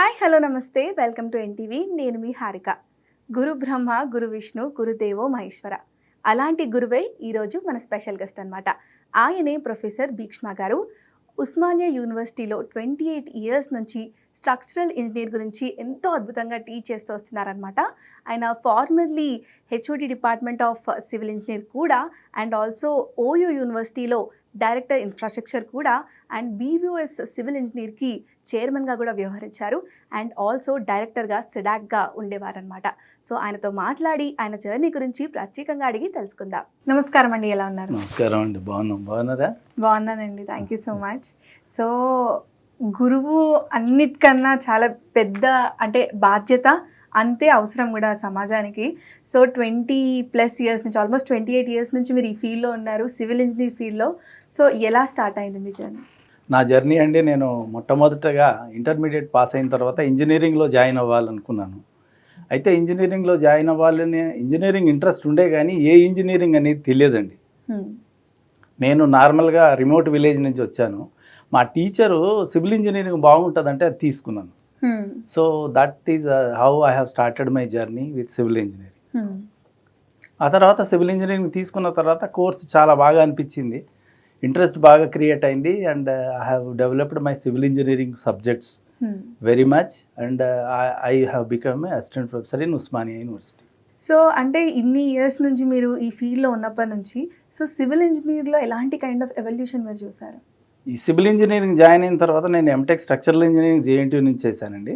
Hi hello నమస్తే. Welcome to NTV. నేను మీ హారిక. గురు బ్రహ్మ గురు విష్ణు గురుదేవో మహేశ్వర. అలాంటి గురువే ఈరోజు మన స్పెషల్ గెస్ట్ అనమాట ఆయనే ప్రొఫెసర్ భీక్ష్మ గారు. ఉస్మానియా యూనివర్సిటీలో ట్వంటీ ఎయిట్ ఇయర్స్ నుంచి స్ట్రక్చరల్ ఇంజనీర్ గురించి ఎంతో అద్భుతంగా టీచ్ చేస్తూ వస్తున్నారనమాట ఆయన formerly HOD department of civil engineer కూడా అండ్ ఆల్సో ఓయూ యూనివర్సిటీలో డైరెక్టర్ ఇన్ఫ్రాస్ట్రక్చర్ కూడా అండ్ బీవీఓఎస్ సివిల్ ఇంజనీర్కి చైర్మన్గా కూడా వ్యవహరించారు. అండ్ ఆల్సో డైరెక్టర్గా సిడాక్గా ఉండేవారనమాట సో ఆయనతో మాట్లాడి ఆయన జర్నీ గురించి ప్రత్యేకంగా అడిగి తెలుసుకుందాం. నమస్కారం అండి ఎలా ఉన్నారు? నమస్కారం అండి బాగున్నాం. బాగున్నారా? బాగున్నానండి thank you so much so గురువు అన్నిటికన్నా చాలా పెద్ద అంటే బాధ్యత అంతే అవసరం కూడా సమాజానికి. సో ట్వంటీ ప్లస్ ఇయర్స్ నుంచి ఆల్మోస్ట్ ట్వంటీ ఎయిట్ ఇయర్స్ నుంచి మీరు ఈ ఫీల్డ్లో ఉన్నారు సివిల్ ఇంజనీర్ ఫీల్డ్లో. సో ఎలా స్టార్ట్ అయింది మీ జర్నీ? నా జర్నీ అండి నేను మొట్టమొదటగా ఇంటర్మీడియట్ పాస్ అయిన తర్వాత ఇంజనీరింగ్లో జాయిన్ అవ్వాలనుకున్నాను. అయితే ఇంజనీరింగ్లో జాయిన్ అవ్వాలని ఇంజనీరింగ్ ఇంట్రెస్ట్ ఉండే కానీ ఏ ఇంజనీరింగ్ అనేది తెలియదండి. నేను నార్మల్గా రిమోట్ విలేజ్ నుంచి వచ్చాను. మా టీచరు సివిల్ ఇంజనీరింగ్ బాగుంటుందంటే అది తీసుకున్నాను. So that is how I have started my journey with civil engineering ఆ తర్వాత సివిల్ ఇంజనీరింగ్ తీసుకున్న తర్వాత కోర్సు చాలా బాగా అనిపించింది. ఇంట్రెస్ట్ బాగా క్రియేట్ అయింది. And I have developed my civil engineering subjects very much and I have become assistant professor in Osmania university so అంటే ఇన్ని ఇయర్స్ నుంచి మీరు ఈ ఫీల్డ్లో ఉన్నప్పటి నుంచి సో సివిల్ ఇంజనీర్లో ఎలాంటి కైండ్ ఆఫ్ ఎవల్యూషన్ మీరు చూసారు? ఈ సివిల్ ఇంజనీరింగ్ జాయిన్ అయిన తర్వాత నేను ఎంటెక్ స్ట్రక్చరల్ ఇంజనీరింగ్ జేఎన్టీ నుంచి చేశానండి.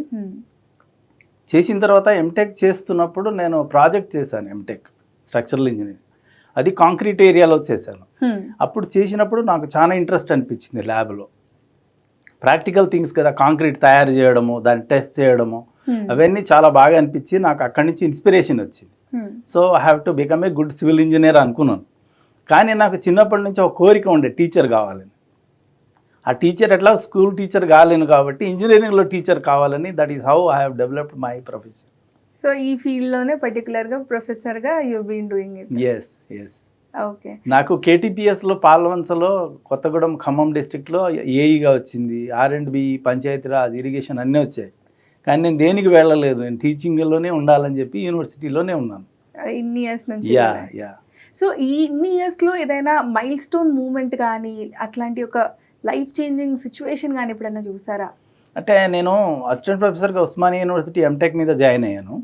చేసిన తర్వాత ఎంటెక్ చేస్తున్నప్పుడు నేను ప్రాజెక్ట్ చేశాను ఎంటెక్ స్ట్రక్చరల్ ఇంజనీరింగ్ అది కాంక్రీట్ ఏరియాలో చేశాను. అప్పుడు చేసినప్పుడు నాకు చాలా ఇంట్రెస్ట్ అనిపించింది ల్యాబ్లో ప్రాక్టికల్ థింగ్స్ కదా కాంక్రీట్ తయారు చేయడము దాన్ని టెస్ట్ చేయడము. అవన్నీ చాలా బాగా అనిపించి నాకు అక్కడి నుంచి ఇన్స్పిరేషన్ వచ్చింది. So I have to become a good civil engineer అనుకున్నాను. కానీ నాకు చిన్నప్పటి నుంచి ఒక కోరిక ఉండే టీచర్ కావాలని. ఆ టీచర్ ఎట్లా? స్కూల్ టీచర్ కాలేను కాబట్టి ఇంజనీరింగ్లో టీచర్ కావాలని. That is how I have developed my profession so ఈ ఫీల్డ్లోనే పర్టికులర్గా ప్రొఫెసర్గా you been doing it yes yes okay నాకు కేటీపీఎస్లో పాల్వంచలో కొత్తగూడెం ఖమ్మం డిస్టిక్లో ఏఈగా వచ్చింది. R and B Panchayati Raj irrigation అన్నీ వచ్చాయి. కానీ నేను దేనికి వెళ్ళలేదు? నేను టీచింగ్లోనే ఉండాలని చెప్పి యూనివర్సిటీలోనే ఉన్నాను. ఇన్ని ఇయర్స్ నుంచి యా యా సో ఈ ఇన్ని ఇయర్స్లో ఏదైనా మైల్ స్టోన్ మూమెంట్ కానీ అట్లాంటి ఒక లైఫ్ చేంజింగ్ సిచ్యువేషన్ కానీ ఎప్పుడైనా చూసారా? అంటే నేను అసిస్టెంట్ ప్రొఫెసర్గా ఉస్మానియా యూనివర్సిటీ ఎంటెక్ మీద జాయిన్ అయ్యాను.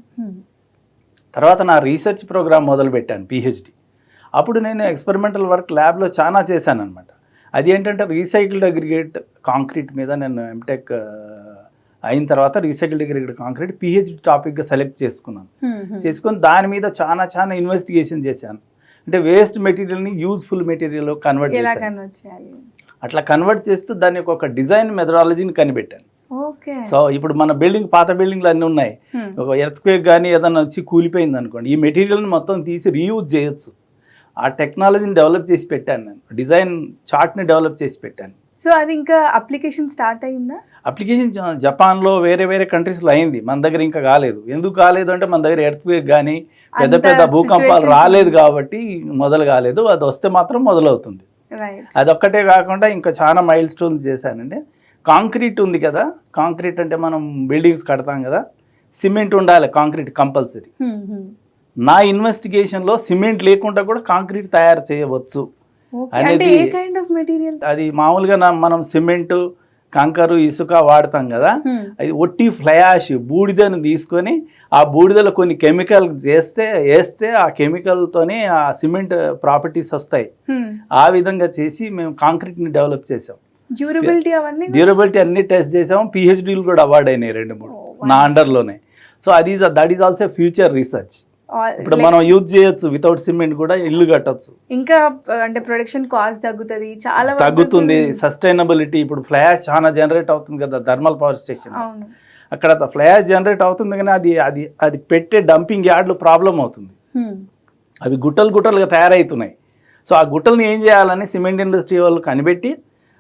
తర్వాత నా రీసెర్చ్ ప్రోగ్రామ్ మొదలుపెట్టాను పిహెచ్డి అప్పుడు నేను ఎక్స్పెరిమెంటల్ వర్క్ ల్యాబ్లో చాలా చేశాను అనమాట అది ఏంటంటే రీసైకిల్డ్ అగ్రిగేట్ కాంక్రీట్ మీద నేను ఎంటెక్ అయిన తర్వాత రీసైకిల్డ్ అగ్రిగేట్ కాంక్రీట్ పిహెచ్డి టాపిక్గా సెలెక్ట్ చేసుకున్నాను. చేసుకొని దాని మీద చాలా చాలా ఇన్వెస్టిగేషన్ చేశాను. అంటే వేస్ట్ మెటీరియల్ని యూజ్ఫుల్ మెటీరియల్ కన్వర్ట్ చేశాను. అట్లా కన్వర్ట్ చేస్తూ దానికి ఒక డిజైన్ మెథడాలజీని కనిపెట్టాను. సో ఇప్పుడు మన బిల్డింగ్ పాత బిల్డింగ్లు అన్నీ ఉన్నాయి. ఒక ఎర్త్ క్వేక్ కానీ ఏదైనా వచ్చి కూలిపోయింది అనుకోండి ఈ మెటీరియల్ని మొత్తం తీసి రీయూజ్ చేయొచ్చు. ఆ టెక్నాలజీని డెవలప్ చేసి పెట్టాను నేను. డిజైన్ చార్ట్ని డెవలప్ చేసి పెట్టాను. సో అది ఇంకా అప్లికేషన్ స్టార్ట్ అయిందా? అప్లికేషన్ జపాన్లో వేరే వేరే కంట్రీస్లో అయింది. మన దగ్గర ఇంకా కాలేదు. ఎందుకు కాలేదు అంటే మన దగ్గర ఎర్త్ క్వేక్ కానీ పెద్ద పెద్ద భూకంపాలు రాలేదు కాబట్టి మొదలు కాలేదు. అది వస్తే మాత్రం మొదలవుతుంది. అదొక్కటే కాకుండా ఇంకా చాలా మైల్ స్టోన్స్ చేశానండి. కాంక్రీట్ ఉంది కదా కాంక్రీట్ అంటే మనం బిల్డింగ్స్ కడతాం కదా సిమెంట్ ఉండాలి కాంక్రీట్ కంపల్సరీ. నా ఇన్వెస్టిగేషన్లో సిమెంట్ లేకుండా కూడా కాంక్రీట్ తయారు చేయవచ్చు. అనేది- అది మామూలుగా మనం సిమెంట్ కంకరు ఇసుక వాడతాం కదా అది ఒట్టి ఫ్లయాష్ బూడిదను తీసుకొని ఆ బూడిదలో కొన్ని కెమికల్ చేస్తే వేస్తే ఆ కెమికల్తోనే ఆ సిమెంట్ ప్రాపర్టీస్ వస్తాయి. ఆ విధంగా చేసి మేము కాంక్రీట్ని డెవలప్ చేసాం డ్యూరబిలిటీ అవన్నీ డ్యూరబిలిటీ అన్ని టెస్ట్ చేసాం పిహెచ్డీలు కూడా అవార్డ్ అయినాయి రెండు మూడు. నా అండర్లోనే. సో అది that is also future research ఇప్పుడు మనం యూజ్ చేయొచ్చు. వితౌట్ సిమెంట్ కూడా ఇల్లు కట్టొచ్చు. ఇంకా uh, అంటే ప్రొడక్షన్ కాస్ట్ తగ్గుతుంది. చాలా తగ్గుతుంది. సస్టైనబిలిటీ ఇప్పుడు ఫ్లాష్ చాలా జనరేట్ అవుతుంది కదా థర్మల్ పవర్ స్టేషన్ అక్కడ ఫ్లాష్ జనరేట్ అవుతుంది కానీ అది అది అది పెట్టే డంపింగ్ యార్డ్లు ప్రాబ్లం అవుతుంది. Hmm. అవి గుట్టలు గుట్టలుగా తయారవుతున్నాయి సో ఆ గుట్టల్ని ఏం చేయాలని సిమెంట్ ఇండస్ట్రీ వాళ్ళు కనిపెట్టి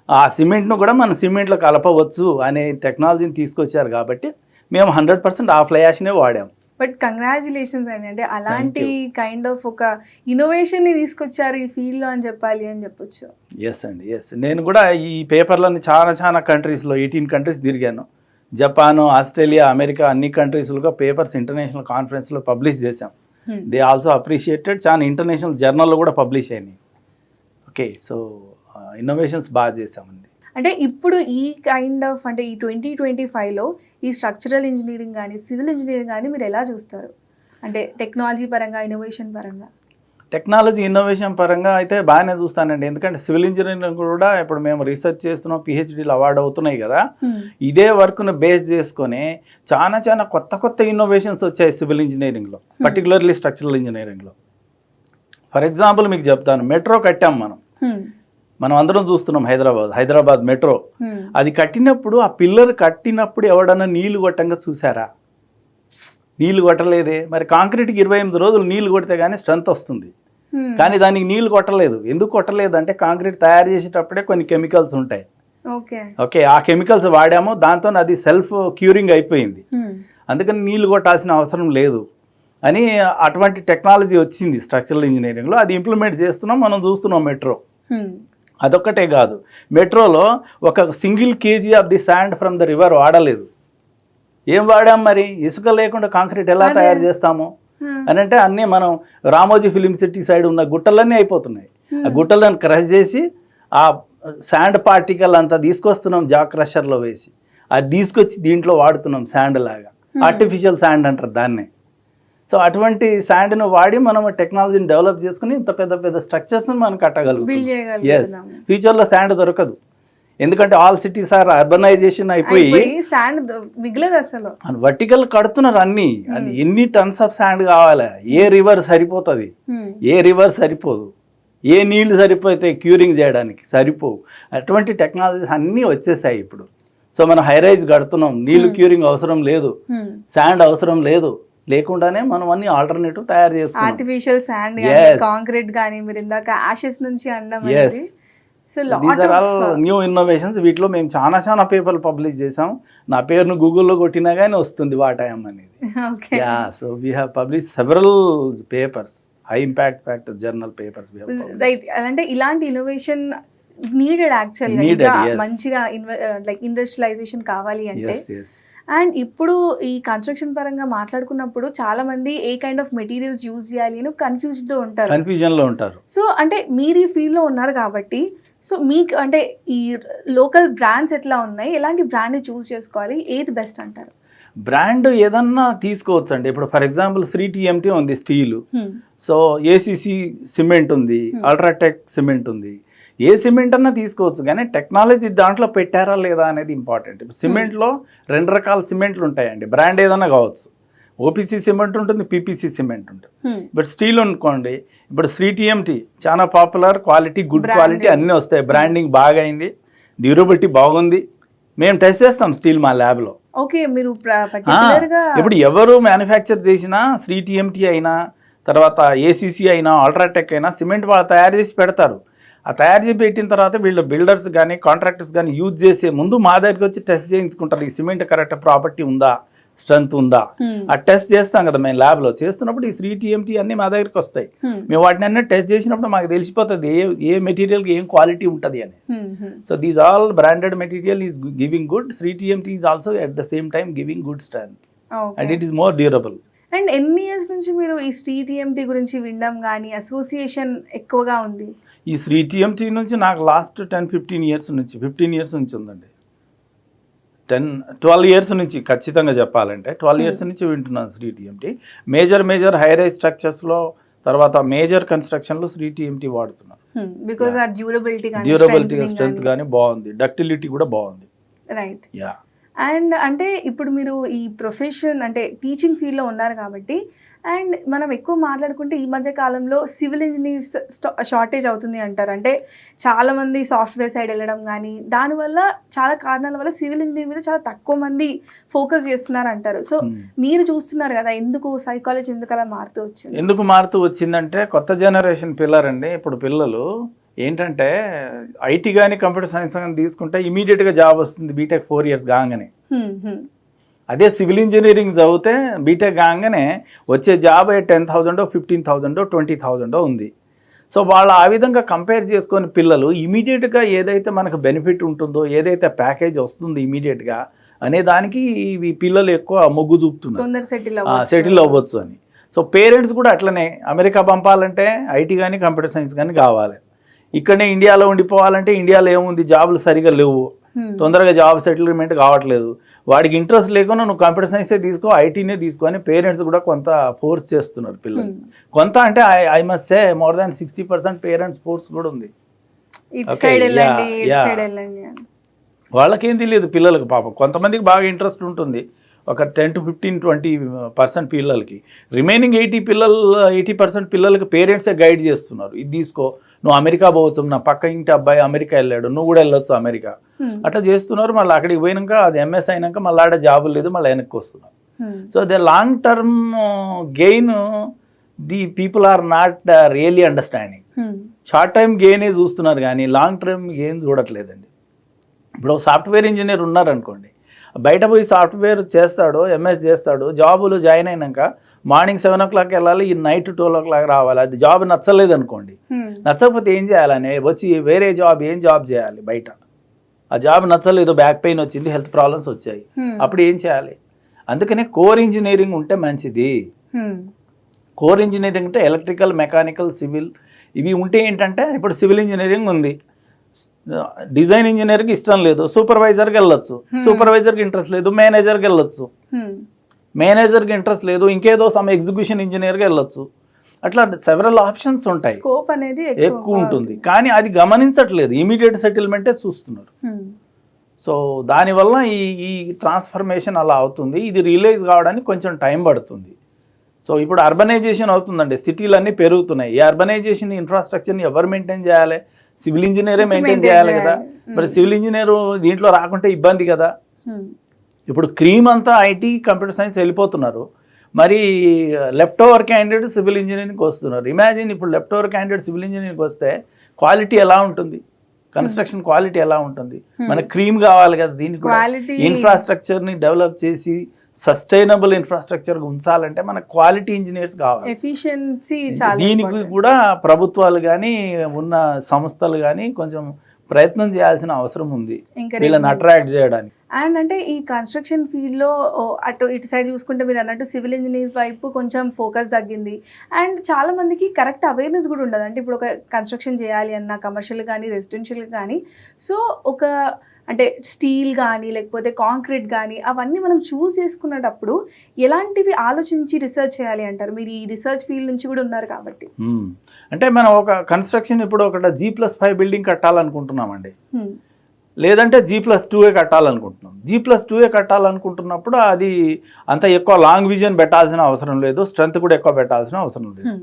ఆ సిమెంట్ను కూడా మనం సిమెంట్లో కలపవచ్చు అనే టెక్నాలజీని తీసుకొచ్చారు కాబట్టి మేము హండ్రెడ్ పర్సెంట్ ఆ ఫ్లయాష్నే వాడాం. బట్ కంగ్రాచులేషన్స్ అండి. అంటే అలాంటి కైండ్ ఆఫ్ ఒక ఇన్నోవేషన్ని తీసుకొచ్చారు ఈ ఫీల్డ్లో అని చెప్పాలి అని చెప్పొచ్చు. ఎస్ అండి ఎస్ నేను కూడా ఈ పేపర్లని చాలా చాలా కంట్రీస్లో ఎయిటీన్ కంట్రీస్ తిరిగాను. జపాన్ ఆస్ట్రేలియా అమెరికా అన్ని కంట్రీస్లో పేపర్స్ ఇంటర్నేషనల్ కాన్ఫరెన్స్లో publish Hmm. They also appreciated చాలా ఇంటర్నేషనల్ జర్నల్లో కూడా పబ్లిష్ అయినాయి. ఓకే సో ఇన్నోవేషన్స్ బాగా చేసామండి అంటే ఇప్పుడు ఈ కైండ్ ఆఫ్ అంటే ఈ ట్వంటీ ట్వంటీ ఫైవ్లో ఈ స్ట్రక్చరల్ ఇంజనీరింగ్ కానీ సివిల్ ఇంజనీరింగ్ కానీ మీరు ఎలా చూస్తారు? అంటే టెక్నాలజీ పరంగా ఇన్నోవేషన్ పరంగా. టెక్నాలజీ ఇన్నోవేషన్ పరంగా అయితే బాగానే చూస్తానండి. ఎందుకంటే సివిల్ ఇంజనీరింగ్ కూడా ఇప్పుడు మేము రీసెర్చ్ చేస్తున్నాం పిహెచ్డీలు అవార్డు అవుతున్నాయి కదా. ఇదే వర్క్ను బేస్ చేసుకొని చాలా చాలా కొత్త కొత్త ఇన్నోవేషన్స్ వచ్చాయి సివిల్ ఇంజనీరింగ్లో పర్టికులర్లీ స్ట్రక్చరల్ ఇంజనీరింగ్లో ఫర్ ఎగ్జాంపుల్ మీకు చెప్తాను మెట్రో కట్టాం మనం. మనం అందరం చూస్తున్నాం హైదరాబాద్ హైదరాబాద్ మెట్రో. అది కట్టినప్పుడు ఆ పిల్లర్ కట్టినప్పుడు ఎవడన్నా నీళ్ళు కొట్టంగా చూసారా? నీళ్ళు కొట్టలేదే. మరి కాంక్రీట్కి ఇరవై ఎనిమిది రోజులు నీళ్ళు కొడితే కానీ స్ట్రెంత్ వస్తుంది. కానీ దానికి నీళ్ళు కొట్టలేదు. ఎందుకు కొట్టలేదు అంటే కాంక్రీట్ తయారు చేసేటప్పుడే కొన్ని కెమికల్స్ ఉంటాయి. ఓకే. ఆ కెమికల్స్ వాడాము. దాంతో అది సెల్ఫ్ క్యూరింగ్ అయిపోయింది. అందుకని నీళ్ళు కొట్టాల్సిన అవసరం లేదు అని అటువంటి టెక్నాలజీ వచ్చింది స్ట్రక్చరల్ ఇంజనీరింగ్లో. అది ఇంప్లిమెంట్ చేస్తున్నాం. మనం చూస్తున్నాం మెట్రో. అదొక్కటే కాదు మెట్రోలో ఒక single KG of the sand from the river వాడలేదు ఏం వాడాం మరి ఇసుక లేకుండా కాంక్రీట్ ఎలా. తయారు చేస్తాము. అని అంటే అన్నీ మనం రామోజీ ఫిలిం సిటీ సైడ్ ఉన్న గుట్టలన్నీ అయిపోతున్నాయి ఆ. గుట్టలను క్రష్ చేసి ఆ శాండ్ పార్టికల్ అంతా తీసుకొస్తున్నాం జా క్రషర్లో వేసి అది తీసుకొచ్చి దీంట్లో వాడుతున్నాం శాండ్ లాగా. ఆర్టిఫిషియల్ శాండ్ అంటారు దాన్నే సో అటువంటి శాండ్ను వాడి మనం టెక్నాలజీని డెవలప్ చేసుకుని ఇంత పెద్ద పెద్ద స్ట్రక్చర్స్ని మనం కట్టగలుగుతాం. ఎస్ ఫ్యూచర్లో శాండ్ దొరకదు. ఎందుకంటే ఆల్ సిటీస్ ఆర్ అర్బనైజేషన్ అయిపోయి అయిపోయి శాండ్ మిగలదు అసలు. వర్టికల్ కడుతున్నారు అన్ని. అది ఎన్ని టన్స్ ఆఫ్ శాండ్ కావాలి? ఏ రివర్ సరిపోతుంది? Hmm. ఏ రివర్ సరిపోదు? ఏ నీళ్ళు సరిపోతే క్యూరింగ్ చేయడానికి సరిపోవు? అటువంటి టెక్నాలజీస్ అన్నీ వచ్చేసాయి ఇప్పుడు. సో మనం హైరైజ్ కడుతున్నాం. నీళ్ళు క్యూరింగ్ అవసరం లేదు. Hmm. శాండ్ అవసరం లేదు. లేకుండానే మనం అన్ని ఆల్టర్నేటివ్ తయారు చేసుకున్నాం. ఆర్టిఫిషియల్ శాండ్ కాంక్రీట్ కానీ మీరు ఇందాక యాషెస్ నుంచి these are all lot new innovations వీటిలో మేము చాలా చాలా పేపర్లు పబ్లిష్ చేసాం నా పేరును గూగుల్లో కొట్టినా కానీ వస్తుంది వాటాయం అనేది. Yeah so we have publish several papers high impact factor journal papers right అంటే ఇలాంటి innovation needed actual Needed, yes. మంచిగా లైక్ ఇండస్ట్రియలైజేషన్ కావాలి అంటే అండ్ ఇప్పుడు ఈ కన్స్ట్రక్షన్ పరంగా మాట్లాడుకున్నప్పుడు చాలా మంది ఏ కైండ్ ఆఫ్ మెటీరియల్స్ యూజ్ చేయాలి అని కన్ఫ్యూజ్డ్ ఉంటారు. కన్ఫ్యూజన్లో ఉంటారు. సో అంటే మీరు ఈ field లో ఉన్నారు కాబట్టి సో మీకు అంటే ఈ లోకల్ బ్రాండ్స్ ఎట్లా ఉన్నాయి? ఎలాంటి బ్రాండ్ చూస్ చేసుకోవాలి? ఏది బెస్ట్ అంటారు? బ్రాండ్ ఏదన్నా తీసుకోవచ్చు అండి ఇప్పుడు ఫర్ ఎగ్జాంపుల్ శ్రీ టీఎంటీ ఉంది స్టీల్ సో ఏసీసీ సిమెంట్ ఉంది Hmm. అల్ట్రాటెక్ సిమెంట్ ఉంది. ఏ సిమెంట్ అన్నా తీసుకోవచ్చు కానీ టెక్నాలజీ దాంట్లో పెట్టారా లేదా అనేది ఇంపార్టెంట్. సిమెంట్లో రెండు రకాల సిమెంట్లు ఉంటాయండి. బ్రాండ్ ఏదన్నా కావచ్చు. ఓపీసీ సిమెంట్ ఉంటుంది పీపీసీ సిమెంట్ ఉంటుంది. ఇప్పుడు స్టీల్ అనుకోండి ఇప్పుడు శ్రీ టీఎంటీ చాలా పాపులర్ క్వాలిటీ గుడ్. క్వాలిటీ అన్నీ వస్తాయి. బ్రాండింగ్ బాగా అయింది డ్యూరబిలిటీ బాగుంది. మేము టెస్ట్ చేస్తాం స్టీల్ మా ల్యాబ్లో. ఓకే మీరు ఇప్పుడు ఎవరు మ్యానుఫ్యాక్చర్ చేసినా శ్రీ టీఎంటీ అయినా తర్వాత ఏసీసీ అయినా అల్ట్రాటెక్ అయినా సిమెంట్ వాళ్ళు తయారు చేసి పెడతారు. ఆ తయారు చేసి పెట్టిన తర్వాత వీళ్ళు బిల్డర్స్ కానీ కాంట్రాక్టర్స్ కానీ యూజ్ చేసే ముందు మా దగ్గరికి వచ్చి టెస్ట్ చేయించుకుంటారు. ఈ సిమెంట్ కరెక్ట్ ప్రాపర్టీ ఉందా? స్ట్రెంత్ ఉందా. ఆ టెస్ట్ చేస్తాం కదా మేము ల్యాబ్లో. చేస్తున్నప్పుడు ఈ శ్రీ టీఎంటీ అన్నీ మా దగ్గరికి వస్తాయి. మేము వాటిని అన్నీ టెస్ట్ చేసినప్పుడు మాకు తెలిసిపోతుంది ఏ ఏ మెటీరియల్కి ఏం క్వాలిటీ ఉంటుంది అని. So these all branded material is giving good. Shri TMT is also at the same time giving good strength. And. It is more durable. And ఎన్ని ఇయర్స్ నుంచి మీరు ఈ టీఎంటీ గురించి వినడం కానీ అసోసియేషన్ ఎక్కువగా ఉంది? ఈ శ్రీ టీఎంటీ నుంచి నాకు లాస్ట్ టెన్ ఫిఫ్టీన్ ఇయర్స్ నుంచి ఫిఫ్టీన్ ఇయర్స్ నుంచి ఉందండి. టెన్ ట్వెల్వ్ ఇయర్స్ నుంచి ఖచ్చితంగా చెప్పాలంటే ట్వెల్వ్ ఇయర్స్ నుంచి వింటున్నాను Shri TMT. Major major high rise స్ట్రక్చర్స్లో తర్వాత మేజర్ కన్స్ట్రక్షన్లో శ్రీ టీఎంటీ వాడుతున్నాను. బికాస్ ఆ డ్యూరబిలిటీ డ్యూరబిలిటీ స్ట్రెంత్ కానీ బాగుంది. డక్టిలిటీ కూడా బాగుంది. Right yeah. అండ్ అంటే ఇప్పుడు మీరు ఈ ప్రొఫెషన్ అంటే టీచింగ్ ఫీల్డ్లో ఉన్నారు కాబట్టి అండ్ మనం ఎక్కువ మాట్లాడుకుంటే ఈ మధ్య కాలంలో సివిల్ ఇంజనీర్స్ షార్టేజ్ అవుతుంది అంటారు. అంటే చాలా మంది సాఫ్ట్వేర్ సైడ్ వెళ్ళడం కానీ దానివల్ల చాలా కారణాల వల్ల సివిల్ ఇంజనీర్ మీద చాలా తక్కువ మంది ఫోకస్ చేస్తున్నారు అంటారు. సో మీరు చూస్తున్నారు కదా ఎందుకు సైకాలజీ ఎందుకు అలా మారుతూ వచ్చింది? ఎందుకు మారుతూ వచ్చిందంటే కొత్త జనరేషన్ పిల్లర్ అండి ఇప్పుడు పిల్లలు ఏంటంటే ఐటీ కానీ కంప్యూటర్ సైన్స్ కానీ తీసుకుంటే ఇమీడియట్గా జాబ్ వస్తుంది బీటెక్ ఫోర్ ఇయర్స్ కాగానే. అదే సివిల్ ఇంజనీరింగ్ చదివితే బీటెక్ కాగానే వచ్చే జాబ్ టెన్ థౌజండో ఫిఫ్టీన్ థౌజండో ట్వంటీ థౌజండో ఉంది. సో వాళ్ళు ఆ విధంగా కంపేర్ చేసుకొని పిల్లలు ఇమీడియట్గా ఏదైతే మనకు బెనిఫిట్ ఉంటుందో ఏదైతే ప్యాకేజ్ వస్తుందో ఇమీడియట్గా అనే దానికి ఇవి పిల్లలు ఎక్కువ మొగ్గు చూపుతున్నారు. సెటిల్ అవ్వచ్చు. అని. సో పేరెంట్స్ కూడా అట్లనే అమెరికా పంపాలంటే ఐటీ కానీ కంప్యూటర్ సైన్స్ కానీ కావాలి. ఇక్కడనే ఇండియాలో ఉండిపోవాలంటే ఇండియాలో ఏముంది? జాబులు సరిగా లేవు. తొందరగా జాబ్ సెటిల్మెంట్ కావట్లేదు. వాడికి ఇంట్రెస్ట్ లేకుండా నువ్వు కంప్యూటర్ సైన్సే తీసుకో ఐటీనే తీసుకో అని పేరెంట్స్ కూడా కొంత ఫోర్స్ చేస్తున్నారు పిల్లలు. కొంత అంటే I I must say more than sixty percent parents force కూడా ఉంది. వాళ్ళకేం తెలియదు పిల్లలకు పాపం. కొంతమందికి బాగా ఇంట్రెస్ట్ ఉంటుంది. ఒక ten to fifteen twenty percent పిల్లలకి. రిమైనింగ్ ఎయిటీ పిల్లలు ఎయిటీ పర్సెంట్ పిల్లలకి పేరెంట్సే గైడ్ చేస్తున్నారు. ఇది తీసుకో నువ్వు అమెరికా పోవచ్చు నా పక్క ఇంటి అబ్బాయి అమెరికా వెళ్ళాడు నువ్వు కూడా వెళ్ళొచ్చు అమెరికా. అట్లా చేస్తున్నారు మళ్ళీ అక్కడికి పోయినాక అది ఎంఎస్ అయినాక మళ్ళీ ఆడ జాబులు లేదు మళ్ళీ వెనక్కి వస్తున్నారు. So the long term gain the people are not really understanding. Short time గెయినే చూస్తున్నారు కానీ లాంగ్ టర్మ్ గెయిన్ చూడట్లేదండి ఇప్పుడు సాఫ్ట్వేర్ ఇంజనీర్ ఉన్నారనుకోండి బయట పోయి సాఫ్ట్వేర్ చేస్తాడు ఎంఎస్ చేస్తాడు జాబులు జాయిన్ అయినాక మార్నింగ్ సెవెన్ ఓ క్లాక్ వెళ్ళాలి ఈ నైట్ ట్వెల్వ్ ఓ క్లాక్ రావాలి. అది జాబ్ నచ్చలేదు అనుకోండి. నచ్చకపోతే ఏం చేయాలని వచ్చి వేరే జాబ్ ఏం జాబ్ చేయాలి బయట? ఆ జాబ్ నచ్చలేదు బ్యాక్ పెయిన్ వచ్చింది హెల్త్ ప్రాబ్లమ్స్ వచ్చాయి. అప్పుడు ఏం చేయాలి? అందుకనే కోర్ ఇంజనీరింగ్ ఉంటే మంచిది. కోర్ ఇంజనీరింగ్ అంటే ఎలక్ట్రికల్ మెకానికల్ సివిల్ ఇవి ఉంటే ఏంటంటే ఇప్పుడు సివిల్ ఇంజనీరింగ్ ఉంది. డిజైన్ ఇంజనీర్కి ఇష్టం లేదు. సూపర్వైజర్కి వెళ్ళొచ్చు. సూపర్వైజర్కి ఇంట్రెస్ట్ లేదు. మేనేజర్కి వెళ్ళొచ్చు. మేనేజర్కి ఇంట్రెస్ట్ లేదు ఇంకేదో సమ్ ఎగ్జిక్యూషన్ ఇంజనీర్కి వెళ్ళొచ్చు. అట్లా సెవెరల్ ఆప్షన్స్ ఉంటాయి. స్కోప్ అనేది ఎక్కువ ఉంటుంది. కానీ అది గమనించట్లేదు. ఇమీడియట్ సెటిల్మెంటే చూస్తున్నారు. Hmm. సో దానివల్ల ఈ ఈ ట్రాన్స్ఫర్మేషన్ అలా అవుతుంది. ఇది రియలైజ్ కావడానికి కొంచెం టైం పడుతుంది. సో ఇప్పుడు అర్బనైజేషన్ అవుతుందండి. సిటీలు అన్నీ పెరుగుతున్నాయి. ఈ అర్బనైజేషన్ ఇన్ఫ్రాస్ట్రక్చర్ని ఎవరు మెయింటైన్ చేయాలి? సివిల్ ఇంజనీరే మెయింటైన్ చేయాలి కదా. మరి సివిల్ ఇంజనీర్ దీంట్లో రాకుంటే ఇబ్బంది కదా? Hmm. ఇప్పుడు క్రీమ్ అంతా ఐటీ కంప్యూటర్ సైన్స్ వెళ్ళిపోతున్నారు. మరి లెఫ్ట్ ఓవర్ క్యాండిడేట్ సివిల్ ఇంజనీరింగ్కి వస్తున్నారు. ఇమాజిన్ ఇప్పుడు లెఫ్ట్ ఓవర్ క్యాండిడేట్ సివిల్ ఇంజనీరింగ్కి వస్తే క్వాలిటీ ఎలా ఉంటుంది? కన్స్ట్రక్షన్ క్వాలిటీ ఎలా ఉంటుంది? మనకి క్రీమ్ కావాలి కదా దీనికి ఇన్ఫ్రాస్ట్రక్చర్ని డెవలప్ చేసి సస్టైనబుల్ ఇన్ఫ్రాస్ట్రక్చర్ ఉంచాలంటే మనకు క్వాలిటీ ఇంజనీర్స్ కావాలి. ఎఫిషియన్సీ దీనికి. కూడా ప్రభుత్వాలు కానీ ఉన్న సంస్థలు కానీ కొంచెం ప్రయత్నం చేయాల్సిన అవసరం ఉంది. వీళ్ళని అట్రాక్ట్ చేయడానికి. అండ్ అంటే ఈ కన్స్ట్రక్షన్ ఫీల్డ్లో అటు ఇటు సైడ్ చూసుకుంటే మీరు అన్నట్టు సివిల్ ఇంజనీర్ వైపు కొంచెం ఫోకస్ తగ్గింది. అండ్ చాలా మందికి కరెక్ట్ అవేర్నెస్ కూడా ఉండదు. అంటే ఇప్పుడు ఒక కన్స్ట్రక్షన్ చేయాలి అన్న కమర్షియల్ కానీ రెసిడెన్షియల్ కానీ సో ఒక అంటే స్టీల్ కానీ లేకపోతే కాంక్రీట్ కానీ అవన్నీ మనం చూస్ చేసుకునేటప్పుడు ఎలాంటివి ఆలోచించి రీసెర్చ్ చేయాలి అంటారు? మీరు ఈ రీసెర్చ్ ఫీల్డ్ నుంచి కూడా ఉన్నారు కాబట్టి. అంటే మనం ఒక కన్స్ట్రక్షన్ ఇప్పుడు ఒకటి జీ ప్లస్ ఫైవ్ బిల్డింగ్ కట్టాలనుకుంటున్నామండి. లేదంటే జీ ప్లస్ టూ ఏ కట్టాలనుకుంటున్నాం జీ ప్లస్ టూ ఏ కట్టాలనుకుంటున్నప్పుడు అది అంత ఎక్కువ లాంగ్ విజన్ పెట్టాల్సిన అవసరం లేదు స్ట్రెంత్ కూడా ఎక్కువ పెట్టాల్సిన అవసరం లేదు.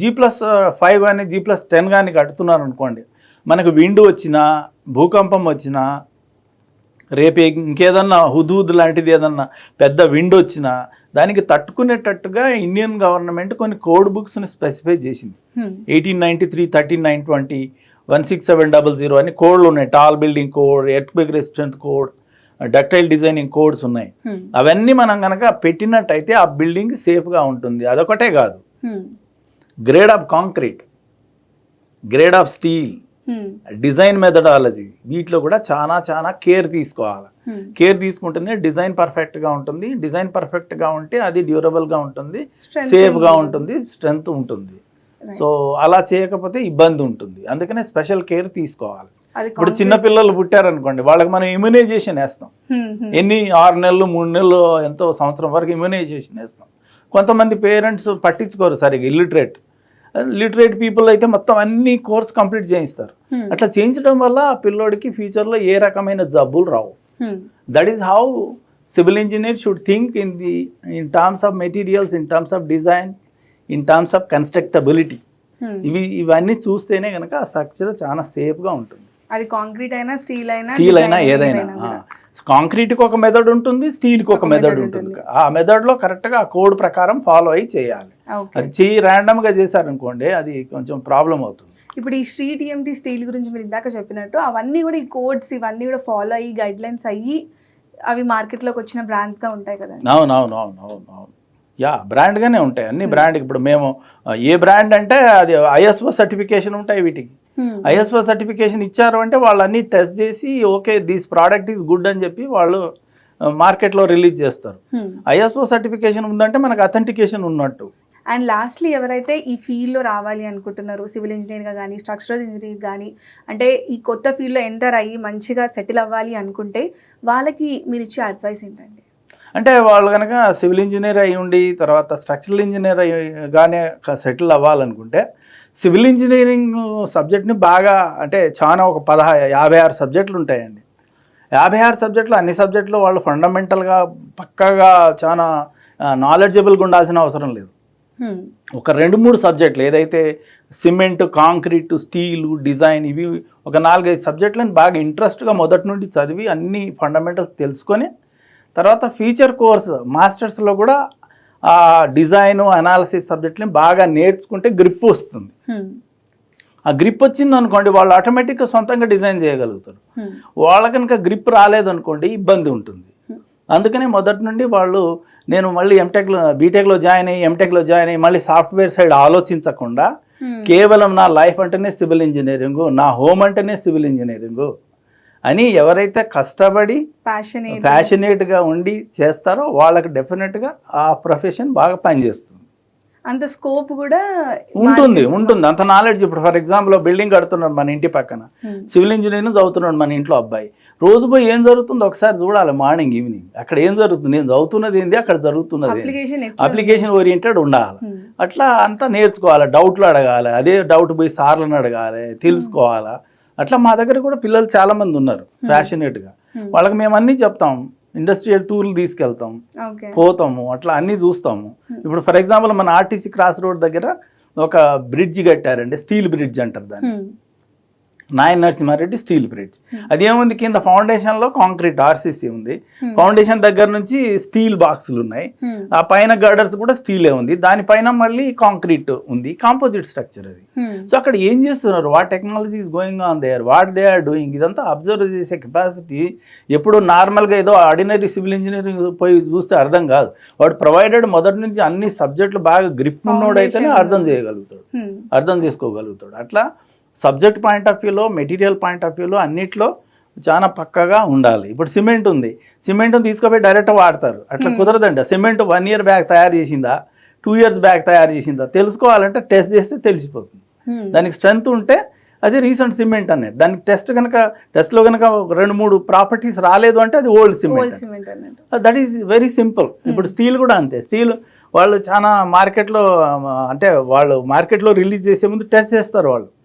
జీ ప్లస్ ఫైవ్ కానీ జీ ప్లస్ టెన్ కానీ కడుతున్నారు అనుకోండి మనకు విండ్ వచ్చినా భూకంపం వచ్చినా రేపు ఇంకేదన్నా హుదూద్ లాంటిది ఏదన్నా పెద్ద విండ్ వచ్చినా దానికి తట్టుకునేటట్టుగా ఇండియన్ గవర్నమెంట్ కొన్ని కోడ్ బుక్స్ని స్పెసిఫై చేసింది. Eighteen ninety three thirteen nine twenty one six seven double zero అని కోడ్లు ఉన్నాయి tall building code earthquake resistant code ductile designing codes ఉన్నాయి Hmm. అవన్నీ మనం కనుక పెట్టినట్టయితే ఆ బిల్డింగ్ సేఫ్గా ఉంటుంది అదొకటే కాదు Hmm. Grade of concrete grade of steel Hmm. Design methodology వీటిలో కూడా చాలా చాలా కేర్ తీసుకోవాలి Hmm. కేర్ తీసుకుంటేనే డిజైన్ పర్ఫెక్ట్గా ఉంటుంది డిజైన్ పర్ఫెక్ట్గా ఉంటే అది డ్యూరబుల్గా ఉంటుంది సేఫ్గా ఉంటుంది. స్ట్రెంగ్త్ ఉంటుంది. సో అలా చేయకపోతే ఇబ్బంది ఉంటుంది. అందుకనే స్పెషల్ కేర్ తీసుకోవాలి. ఇప్పుడు చిన్న పిల్లలు పుట్టారనుకోండి వాళ్ళకి మనం ఇమ్యునైజేషన్ వేస్తాం. ఎన్ని ఆరు నెలలు మూడు నెలలు ఎంతో సంవత్సరం వరకు ఇమ్యునైజేషన్ వేస్తాం. కొంతమంది పేరెంట్స్ పట్టించుకోరు సరిగా ఇల్లిటరేట్ లిటరేట్ పీపుల్ అయితే మొత్తం అన్ని కోర్స్ కంప్లీట్ చేయిస్తారు. అట్లా చేయించడం వల్ల ఆ పిల్లోడికి ఫ్యూచర్లో ఏ రకమైన జబ్బులు రావు. That is how civil engineer should think in the in terms of materials in terms of design in terms of constructability. ఇవి ఇవన్నీ చూస్తేనే కనుక ఆ స్ట్రక్చర్ చాలా సేఫ్గా ఉంటుంది అది కాంక్రీట్ అయినా స్టీల్ అయినా స్టీల్ అయినా ఏదైనా. కాంక్రీట్కి ఒక మెథడ్ ఉంటుంది స్టీల్కి ఒక ఒక మెథడ్ ఉంటుంది. ఆ మెథడ్లో కరెక్ట్గా ఆ కోడ్ ప్రకారం ఫాలో అయ్యి చేయాలి. అది చెయ్యి ర్యాండమ్గా చేశారనుకోండి అది కొంచెం ప్రాబ్లం అవుతుంది ఇప్పుడు ఈ స్ట్రీట్ టీఎంటీ స్టీల్ గురించి మీరు ఇందాక చెప్పినట్టు అవన్నీ కూడా ఈ కోడ్స్ ఇవన్నీ కూడా ఫాలో అయ్యి గైడ్ లైన్స్ అయ్యి అవి మార్కెట్లోకి వచ్చిన brands గా ఉంటాయి కదండి అవును అవును అవును అవును అవును యా బ్రాండ్గానే ఉంటాయి. అన్ని బ్రాండ్ ఇప్పుడు మేము ఏ బ్రాండ్ అంటే అది ఐఎస్ఓ సర్టిఫికేషన్ ఉంటాయి వీటికి. Hmm. ఐఎస్ఓ సర్టిఫికేషన్ ఇచ్చారు అంటే వాళ్ళు అన్ని టెస్ట్ చేసి okay this product is good అని చెప్పి వాళ్ళు మార్కెట్లో రిలీజ్ చేస్తారు. ఐఎస్ఓ సర్టిఫికేషన్ ఉందంటే మనకు అథెంటికేషన్ ఉన్నట్టు. అండ్ లాస్ట్లీ ఎవరైతే ఈ ఫీల్డ్లో రావాలి అనుకుంటున్నారో సివిల్ ఇంజనీర్గా కానీ స్ట్రక్చరల్ ఇంజనీర్ కానీ అంటే ఈ కొత్త ఫీల్డ్లో ఎంటర్ అయ్యి మంచిగా సెటిల్ అవ్వాలి అనుకుంటే వాళ్ళకి మీరు ఇచ్చే అడ్వైస్ ఏంటండి? అంటే వాళ్ళు కనుక సివిల్ ఇంజనీర్ అయి ఉండి తర్వాత స్ట్రక్చరల్ ఇంజనీర్ గానే సెటిల్ అవ్వాలనుకుంటే సివిల్ ఇంజనీరింగ్ సబ్జెక్ట్ని బాగా అంటే చాలా ఒక పదహా యాభై ఆరు సబ్జెక్టులు ఉంటాయండి యాభై ఆరు సబ్జెక్టులు అన్ని సబ్జెక్టులు వాళ్ళు ఫండమెంటల్గా పక్కాగా చాలా నాలెడ్జబుల్గా ఉండాల్సిన అవసరం లేదు. ఒక రెండు మూడు సబ్జెక్టులు ఏదైతే సిమెంట్ కాంక్రీట్ స్టీలు డిజైన్ ఇవి ఒక నాలుగైదు సబ్జెక్టులను బాగా ఇంట్రెస్ట్గా మొదటి నుండి చదివి అన్ని ఫండమెంటల్స్ తెలుసుకొని తర్వాత ఫ్యూచర్ కోర్స్ మాస్టర్స్లో కూడా ఆ డిజైన్ అనాలసిస్ సబ్జెక్ట్ని బాగా నేర్చుకుంటే గ్రిప్ వస్తుంది. ఆ గ్రిప్ వచ్చింది అనుకోండి వాళ్ళు ఆటోమేటిక్గా సొంతంగా డిజైన్ చేయగలుగుతారు. వాళ్ళ కనుక గ్రిప్ రాలేదనుకోండి ఇబ్బంది ఉంటుంది అందుకనే మొదటి నుండి వాళ్ళు నేను మళ్ళీ ఎంటెక్లో బీటెక్లో జాయిన్ అయ్యి ఎంటెక్లో జాయిన్ అయ్యి మళ్ళీ సాఫ్ట్వేర్ సైడ్ ఆలోచించకుండా. కేవలం నా లైఫ్ అంటేనే సివిల్ ఇంజనీరింగ్ నా హోమ్ అంటేనే సివిల్ ఇంజనీరింగ్ అని ఎవరైతే కష్టపడి. ప్యాషనేట్గా ఉండి చేస్తారో వాళ్ళకి డెఫినెట్గా ఆ ప్రొఫెషన్ బాగా పనిచేస్తుంది. అంత స్కోప్ కూడా ఉంటుంది ఉంటుంది. అంత నాలెడ్జ్ ఇప్పుడు ఫర్ ఎగ్జాంపుల్ బిల్డింగ్ కడుతున్నాడు మన ఇంటి పక్కన. Hmm. సివిల్ ఇంజనీరింగ్ చదువుతున్నాడు మన ఇంట్లో అబ్బాయి. రోజు పోయి ఏం జరుగుతుందో ఒకసారి చూడాలి మార్నింగ్ ఈవినింగ్ అక్కడ ఏం జరుగుతుంది? నేను చదువుతున్నది ఏంది? అక్కడ జరుగుతున్నది అప్లికేషన్ ఓరియంటెడ్ ఉండాలి. Hmm. అట్లా అంతా నేర్చుకోవాలి డౌట్లు అడగాలి అదే డౌట్ పోయి సార్లను అడగాలి తెలుసుకోవాలా. అట్లా మా దగ్గర కూడా పిల్లలు చాలా మంది ఉన్నారు ప్యాషనేట్గా Hmm. వాళ్ళకి మేము అన్నీ చెప్తాం. ఇండస్ట్రియల్ టూర్లు తీసుకెళ్తాం. పోతాము అట్లా అన్నీ చూస్తాము. ఇప్పుడు ఫర్ ఎగ్జాంపుల్ మన ఆర్టీసీ క్రాస్ రోడ్ దగ్గర ఒక బ్రిడ్జ్ కట్టారండి స్టీల్ బ్రిడ్జ్ అంటారు దాన్ని. Hmm. Nayan Narasimha Reddy steel bridge అది ఏముంది కింద ఫౌండేషన్లో కాంక్రీట్ ఆర్సీసీ ఉంది. ఫౌండేషన్ దగ్గర నుంచి స్టీల్ బాక్సులు ఉన్నాయి. ఆ పైన గర్డర్స్ కూడా స్టీలే ఉంది దానిపైన మళ్ళీ కాంక్రీట్ ఉంది కాంపోజిట్ స్ట్రక్చర్ అది. సో అక్కడ ఏం చేస్తున్నారు what technology is going on there what they are doing ఇదంతా అబ్జర్వ్ చేసే కెపాసిటీ ఎప్పుడు నార్మల్గా ఏదో ఆర్డినరీ సివిల్ ఇంజనీరింగ్ పోయి చూస్తే అర్థం కాదు వాడు ప్రొవైడెడ్ మొదటి నుంచి అన్ని సబ్జెక్టులు బాగా గ్రిప్ ఉన్నోడైతేనే. అర్థం చేయగలుగుతాడు Hmm. అర్థం చేసుకోగలుగుతాడు అట్లా సబ్జెక్ట్ పాయింట్ ఆఫ్ వ్యూలో మెటీరియల్ పాయింట్ ఆఫ్ వ్యూలో అన్నిట్లో చాలా పక్కగా ఉండాలి. ఇప్పుడు సిమెంట్ ఉంది. సిమెంట్ తీసుకుపోయి డైరెక్ట్ వాడతారు. అట్లా కుదరదండి సిమెంట్ వన్ ఇయర్ బ్యాగ్ తయారు చేసిందా? టూ ఇయర్స్ బ్యాగ్ తయారు చేసిందా? తెలుసుకోవాలంటే టెస్ట్ చేస్తే తెలిసిపోతుంది. Hmm. దానికి స్ట్రెంగ్త్ ఉంటే అది రీసెంట్ సిమెంట్ అనేది దానికి టెస్ట్ కనుక టెస్ట్లో కనుక రెండు మూడు ప్రాపర్టీస్ రాలేదు అంటే అది old cement that is very simple ఇప్పుడు స్టీల్ కూడా అంతే. స్టీల్ వాళ్ళు చాలా మార్కెట్లో అంటే వాళ్ళు మార్కెట్లో రిలీజ్ చేసే ముందు టెస్ట్ చేస్తారు వాళ్ళు. Hmm.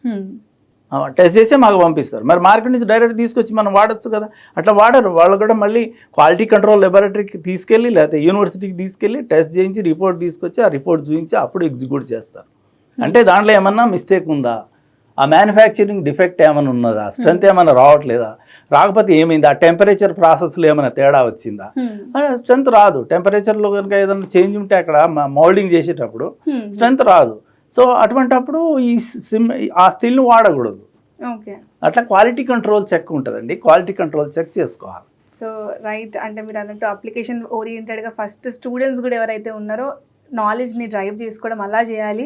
టెస్ట్ చేసే మాకు పంపిస్తారు. మరి మార్కెట్ నుంచి డైరెక్ట్ తీసుకొచ్చి మనం వాడచ్చు కదా. అట్లా వాడరు. వాళ్ళు కూడా మళ్ళీ క్వాలిటీ కంట్రోల్ లెబొరేటరీకి తీసుకెళ్ళి లేకపోతే యూనివర్సిటీకి తీసుకెళ్ళి టెస్ట్ చేయించి రిపోర్ట్ తీసుకొచ్చి ఆ రిపోర్ట్ చూపించి అప్పుడు ఎగ్జిక్యూట్ చేస్తారు. అంటే దాంట్లో ఏమన్నా మిస్టేక్ ఉందా? ఆ మ్యానుఫ్యాక్చరింగ్ డిఫెక్ట్ ఏమైనా ఉన్నదా? స్ట్రెంత్ ఏమైనా రావట్లేదా? రాకపోతే ఏమైంది? ఆ టెంపరేచర్ ప్రాసెస్లో ఏమైనా తేడా వచ్చిందా? Hmm. స్ట్రెంత్ రాదు. టెంపరేచర్లో కనుక ఏదైనా చేంజ్ ఉంటే అక్కడ మౌల్డింగ్ చేసేటప్పుడు Hmm. స్ట్రెంత్ రాదు. సో అటువంటప్పుడు ఈ సిమ్ ఆ స్టీల్ని వాడకూడదు. ఓకే. అట్లా క్వాలిటీ కంట్రోల్ చెక్ ఉంటుందండి. క్వాలిటీ కంట్రోల్ చెక్ చేసుకోవాలి. So right. అంటే మీరు అన్నట్టు అప్లికేషన్ ఓరియంటెడ్గా ఫస్ట్ స్టూడెంట్స్ కూడా ఎవరైతే ఉన్నారో నాలెడ్జ్ని డ్రైవ్ చేసుకోవడం అలా చేయాలి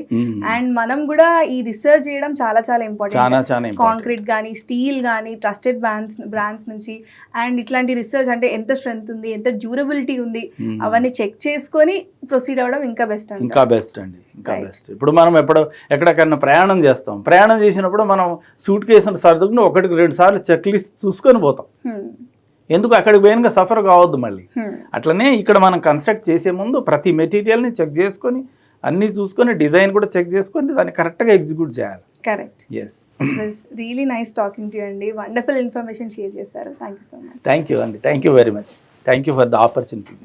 అండ్ మనం కూడా ఈ రీసెర్చ్ చేయడం చాలా చాలా ఇంపార్టెంట్. కాంక్రీట్ కానీ స్టీల్ కానీ ట్రస్టెడ్ బ్రాండ్స్ బ్రాండ్స్ నుంచి అండ్ ఇట్లాంటి రీసెర్చ్ అంటే ఎంత స్ట్రెంగ్త్ ఉంది ఎంత డ్యూరబిలిటీ ఉంది Hmm. అవన్నీ చెక్ చేసుకొని ప్రొసీడ్ అవ్వడం ఇంకా బెస్ట్ అంట ఇంకా బెస్ట్ అండి ఇంకా. బెస్ట్ ఇప్పుడు మనం ఎప్పుడు ఎక్కడికన్నా ప్రయాణం చేస్తాం ప్రయాణం చేసినప్పుడు మనం సూట్ కేసును సర్దుకుని ఒకటికి రెండు సార్లు చెక్ లిస్ట్ చూసుకొని పోతాం Hmm. ఎందుకు అక్కడికి పోయినాక సఫర్ కావద్దు మళ్ళీ. అట్లనే ఇక్కడ మనం కన్స్ట్రక్ట్ చేసే ముందు ప్రతి మెటీరియల్ని చెక్ చేసుకొని అన్నీ చూసుకొని డిజైన్ కూడా చెక్ చేసుకొని దాన్ని కరెక్ట్గా ఎగ్జిక్యూట్ చేయాలి. Correct yes really nice talking to అండి. వండర్ఫుల్ ఇన్ఫర్మేషన్ షేర్ చేశారు. Thank you so much thank you అండి thank you very much thank you for the opportunity